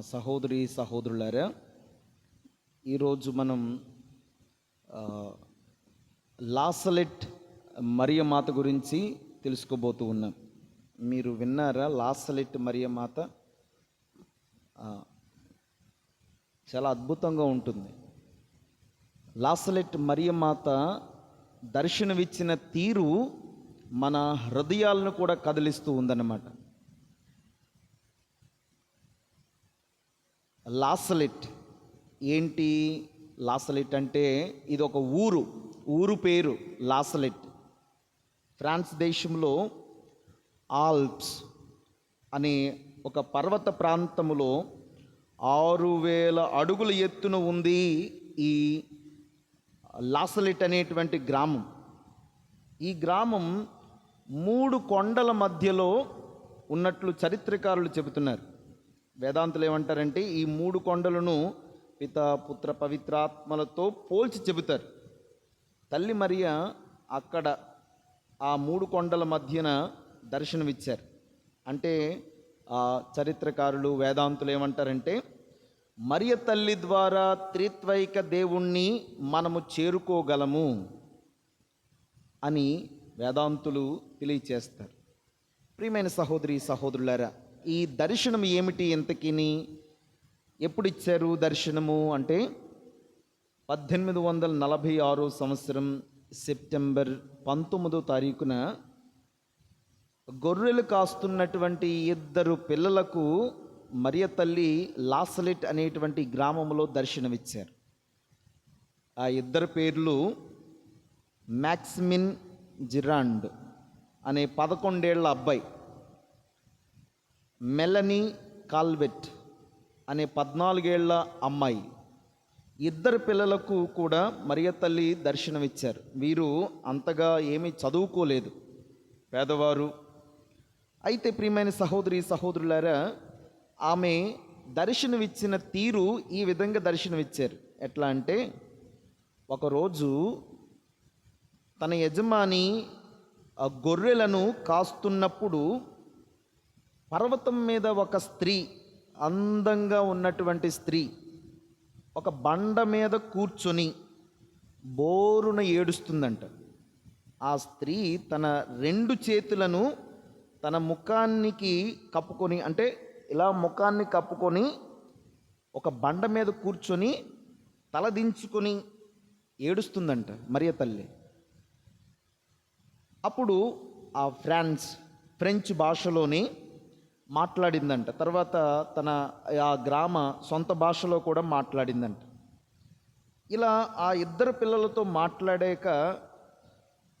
సహోదరి సహోదరులారా ఈరోజు మనం లాసలెట్ మరియమాత గురించి తెలుసుకోబోతూ ఉన్నాం. మీరు విన్నారా లాసలెట్ మరియమాత? చాలా అద్భుతంగా ఉంటుంది. లాసలెట్ మరియమాత దర్శనమిచ్చిన తీరు మన హృదయాలను కూడా కదిలిస్తూ ఉందన్నమాట. లాసలెట్. ఏంటి లాసలిట్ అంటే ఇది ఒక ఊరు ఊరు పేరు లాసలెట్. ఫ్రాన్స్ దేశంలో ఆల్ప్స్ అనే ఒక పర్వత ప్రాంతములో ఆరు వేల అడుగుల ఎత్తున ఉంది ఈ లాసలిట్ అనేటువంటి గ్రామం. ఈ గ్రామం మూడు కొండల మధ్యలో ఉన్నట్లు చరిత్రకారులు చెబుతున్నారు. వేదాంతులు ఏమంటారంటే ఈ మూడు కొండలను పిత పుత్ర పవిత్రాత్మలతో పోల్చి చెబుతారు. తల్లి మరియ అక్కడ ఆ మూడు కొండల మధ్యన దర్శనమిచ్చారు. అంటే ఆ చరిత్రకారులు వేదాంతులు ఏమంటారంటే మరియ తల్లి ద్వారా త్రిత్వైక దేవుణ్ణి మనము చేరుకోగలము అని వేదాంతులు తెలియచేస్తారు. ప్రియమైన సహోదరి సహోదరులారా ఈ దర్శనం ఏమిటి ఇంతకిని? ఎప్పుడు ఇచ్చారు దర్శనము అంటే పద్దెనిమిది వందల నలభై ఆరో సంవత్సరం సెప్టెంబర్ పంతొమ్మిదో తారీఖున గొర్రెలు కాస్తున్నటువంటి ఇద్దరు పిల్లలకు మరియ తల్లి లాసలెట్ అనేటువంటి గ్రామంలో దర్శనమిచ్చారు. ఆ ఇద్దరు పేర్లు మ్యాక్సిమిన్ జిరాండ్ అనే పదకొండేళ్ళ అబ్బాయి. మెలనీ కాల్వెట్ అనే పద్నాలుగేళ్ళ అమ్మాయి. ఇద్దరు పిల్లలకు కూడా మరియ తల్లి దర్శనమిచ్చారు. వీరు అంతగా ఏమీ చదువుకోలేదు. పేదవారు. అయితే ప్రియమైన సహోదరి సహోదరులారా ఆమె దర్శనమిచ్చిన తీరు ఈ విధంగా దర్శనమిచ్చారు. ఎట్లా అంటే ఒకరోజు తన యజమాని ఆ గొర్రెలను కాస్తున్నప్పుడు పర్వతం మీద ఒక స్త్రీ అందంగా ఉన్నటువంటి స్త్రీ ఒక బండ మీద కూర్చొని బోరున ఏడుస్తుందంట. ఆ స్త్రీ తన రెండు చేతులను తన ముఖానికి కప్పుకొని అంటే ఇలా ముఖాన్ని కప్పుకొని ఒక బండ మీద కూర్చొని తలదించుకొని ఏడుస్తుందంట మరియ తల్లి. అప్పుడు ఆ ఫ్రాన్స్ ఫ్రెంచ్ భాషలోని మాట్లాడిందంట. తర్వాత తన ఆ గ్రామ సొంత భాషలో కూడా మాట్లాడిందంట. ఇలా ఆ ఇద్దరు పిల్లలతో మాట్లాడాక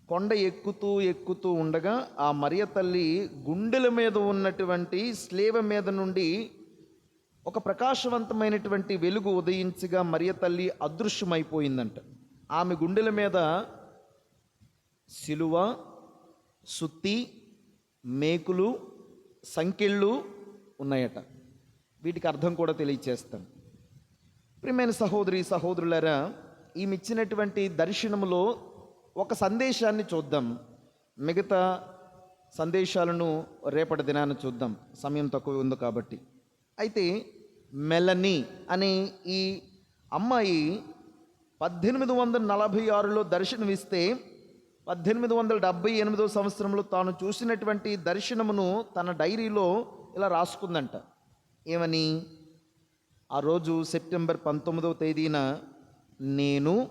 కొండ ఎక్కుతూ ఎక్కుతూ ఉండగా ఆ మరియ తల్లి గుండెల మీద ఉన్నటువంటి స్లేవ మీద నుండి ఒక ప్రకాశవంతమైనటువంటి వెలుగు ఉదయించగా మరియ తల్లి అదృశ్యమైపోయిందంట. ఆమె గుండెల మీద సిలువ సుత్తి మేకులు సంకెళ్ళు ఉన్నాయట. వీటికి అర్థం కూడా తెలియచేస్తాను. ప్రియమైన సహోదరి సహోదరులారా ఈమె ఇచ్చినటువంటి దర్శనములో ఒక సందేశాన్ని చూద్దాం. మిగతా సందేశాలను రేపటి దినాన్ని చూద్దాం. సమయం తక్కువ ఉంది కాబట్టి. అయితే మెలని అనే ఈ అమ్మాయి పద్దెనిమిది వందల నలభై ఆరులో దర్శనమిస్తే పద్దెనిమిది వందల డెబ్బై ఎనిమిదో సంవత్సరంలో తాను చూసినటువంటి దర్శనమును తన డైరీలో ఇలా రాసుకుందంట. ఏమని? ఆ రోజు సెప్టెంబర్ పంతొమ్మిదవ తేదీన నేను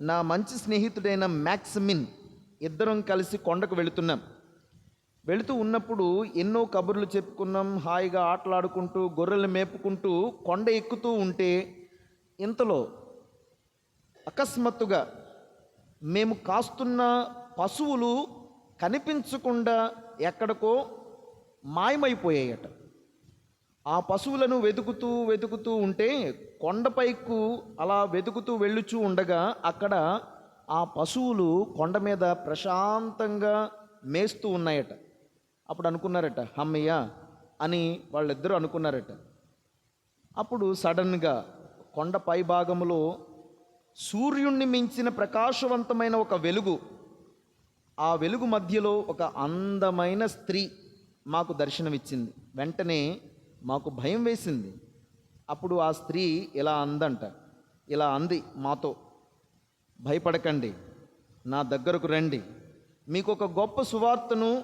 నా మంచి స్నేహితుడైన మ్యాక్సిమిన్ ఇద్దరం కలిసి కొండకు వెళుతున్నాం. వెళుతూ ఉన్నప్పుడు ఎన్నో కబుర్లు చెప్పుకున్నాం. హాయిగా ఆటలాడుకుంటూ గొర్రెలు మేపుకుంటూ కొండ ఎక్కుతూ ఉంటే ఇంతలో అకస్మాత్తుగా మేము కాస్తున్న పశువులు కనిపించకుండా ఎక్కడికో మాయమైపోయాయట. ఆ పశువులను వెతుకుతూ వెతుకుతూ ఉంటే కొండపైకు అలా వెతుకుతూ వెళ్ళుచూ ఉండగా అక్కడ ఆ పశువులు కొండ మీద ప్రశాంతంగా మేస్తూ ఉన్నాయట. అప్పుడు అనుకున్నారట అమ్మయ్య అని వాళ్ళిద్దరూ అనుకున్నారట. అప్పుడు సడన్గా కొండ పై భాగంలో సూర్యుణ్ణి మించిన ప్రకాశవంతమైన ఒక వెలుగు ఆ వెలుగు మధ్యలో ఒక అందమైన స్త్రీ మాకు దర్శనమిచ్చింది. వెంటనే మాకు భయం వేసింది. అప్పుడు ఆ స్త్రీ ఇలా అందంట ఇలా అంది మాతో భయపడకండి నా దగ్గరకు రండి. మీకు ఒక గొప్ప సువార్తను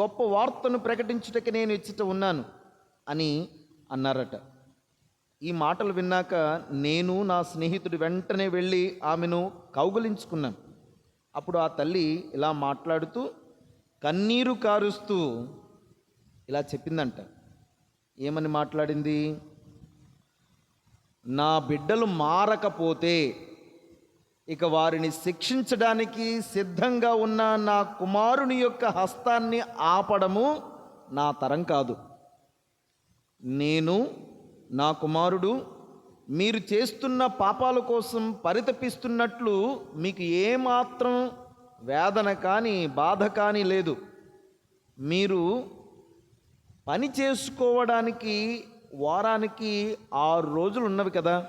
గొప్ప వార్తను ప్రకటించుటకి నేను ఇచ్చట ఉన్నాను అని అన్నారట. ఈ మాటలు విన్నాక నేను నా స్నేహితుడు వెంటనే వెళ్ళి ఆమెను కౌగలించుకున్నాను. అప్పుడు ఆ తల్లి ఇలా మాట్లాడుతూ కన్నీరు కారుస్తూ ఇలా చెప్పిందంట. ఏమని మాట్లాడింది? నా బిడ్డలు మారకపోతే ఇక వారిని శిక్షించడానికి సిద్ధంగా ఉన్న నా కుమారుని యొక్క హస్తాన్ని ఆపడము నా తరం కాదు. నేను నా కుమారుడు మీరు చేస్తున్న పాపాల కోసం పరితపిస్తున్నట్లు మీకు ఏమాత్రం వేదన కానీ బాధ కానీ లేదు. మీరు పని చేసుకోవడానికి వారానికి ఆరు రోజులు ఉన్నవి కదా.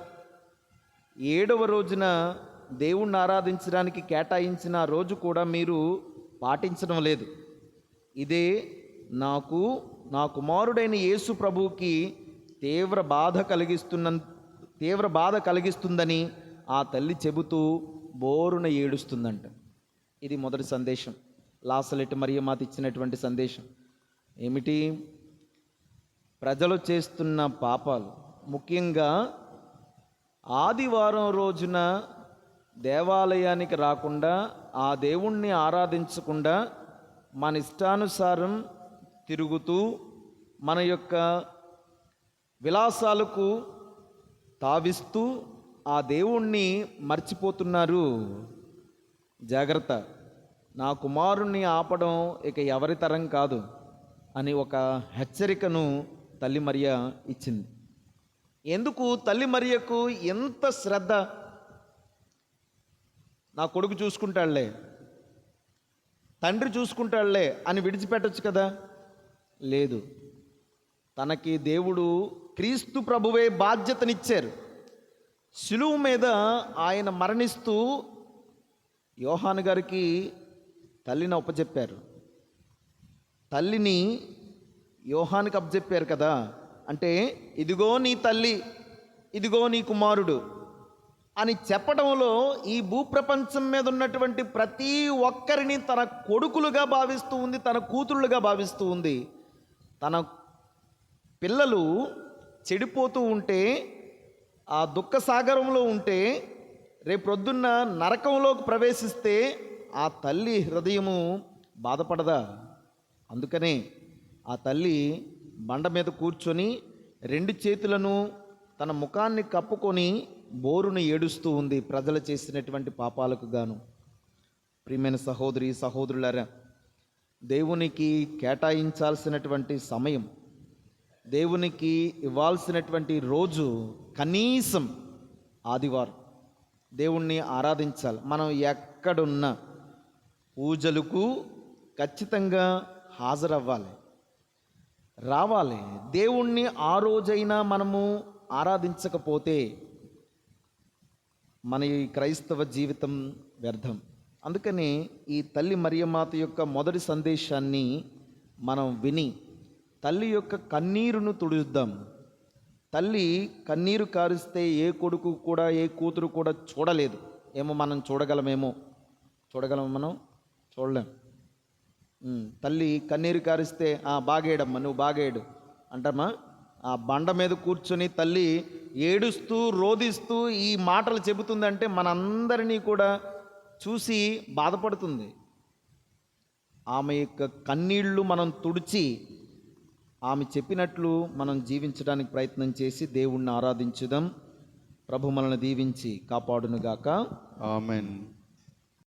ఏడవ రోజున దేవుణ్ణి ఆరాధించడానికి కేటాయించిన రోజు కూడా మీరు పాటించడం లేదు. ఇదే నాకు నా కుమారుడైన యేసు ప్రభువుకి తీవ్ర బాధ కలిగిస్తున్న తీవ్ర బాధ కలిగిస్తుందని ఆ తల్లి చెబుతూ బోరున ఏడుస్తుందంట. ఇది మొదటి సందేశం. లాసలెట్ మరియు మాత ఇచ్చినటువంటి సందేశం. ఏమిటి? ప్రజలు చేస్తున్న పాపాలు. ముఖ్యంగా ఆదివారం రోజున దేవాలయానికి రాకుండా ఆ దేవుణ్ణి ఆరాధించకుండా మన ఇష్టానుసారం తిరుగుతూ మన యొక్క విలాసాలకు తావిస్తూ ఆ దేవుణ్ణి మర్చిపోతున్నారు. జాగ్రత్త. నా కుమారుణ్ణి ఆపడం ఇక ఎవరి తరం కాదు అని ఒక హెచ్చరికను తల్లి మరియ ఇచ్చింది. ఎందుకు తల్లి మరియకు ఎంత శ్రద్ధ? నా కొడుకు చూసుకుంటాడులే. తండ్రి చూసుకుంటాడులే అని విడిచిపెట్టచ్చు కదా? లేదు. తనకి దేవుడు క్రీస్తు ప్రభువే బాధ్యతనిచ్చారు. శిలువు మీద ఆయన మరణిస్తూ యోహాను గారికి తల్లిని అప్పచెప్పారు. తల్లిని యోహానికి అప్పచెప్పారు కదా. అంటే ఇదిగో నీ తల్లి ఇదిగో నీ కుమారుడు అని చెప్పడంలో ఈ భూప్రపంచం మీద ఉన్నటువంటి ప్రతి ఒక్కరిని తన కొడుకులుగా భావిస్తూ ఉంది తన కూతుళ్ళుగా భావిస్తూ ఉంది. తన పిల్లలు చెడిపోతూ ఉంటే ఆ దుఃఖ సాగరంలో ఉంటే రేపొద్దున్న నరకంలోకి ప్రవేశిస్తే ఆ తల్లి హృదయము బాధపడదా? అందుకనే ఆ తల్లి బండ మీద కూర్చొని రెండు చేతులను తన ముఖాన్ని కప్పుకొని బోరును ఏడుస్తూ ఉంది ప్రజలు చేసినటువంటి పాపాలకు గాను. ప్రియమైన సహోదరి సహోదరులారా దేవునికి కేటాయించాల్సినటువంటి సమయం దేవునికి ఇవ్వాల్సినటువంటి రోజు కనీసం ఆదివారం. దేవుణ్ణి ఆరాధించాలి. మనం ఎక్కడున్నా పూజలకు ఖచ్చితంగా హాజరవ్వాలి. రావాలి. దేవుణ్ణి ఆ రోజైనా మనము ఆరాధించకపోతే మన ఈ క్రైస్తవ జీవితం వ్యర్థం. అందుకని ఈ తల్లి మరియమాత యొక్క మొదటి సందేశాన్ని మనం విని తల్లి యొక్క కన్నీరును తుడుద్దాం. తల్లి కన్నీరు కారిస్తే ఏ కొడుకు కూడా ఏ కూతురు కూడా చూడలేదు. ఏమో మనం చూడగలమేమో. చూడగలం మనం? చూడలేం. తల్లి కన్నీరు కారిస్తే "ఆ, బాగేయడమ్మా నువ్వు బాగేయడు. అంటమ్మా ఆ బండ మీద కూర్చొని తల్లి ఏడుస్తూ రోదిస్తూ ఈ మాటలు చెబుతుందంటే మనందరినీ కూడా చూసి బాధపడుతుంది. ఆమె యొక్క కన్నీళ్ళు మనం తుడిచి ఆమె చెప్పినట్లు మనం జీవించడానికి ప్రయత్నం చేసి దేవుణ్ణి ఆరాధించుదాం. ప్రభు మనల్ని దీవించి కాపాడునుగాక. ఆమెన్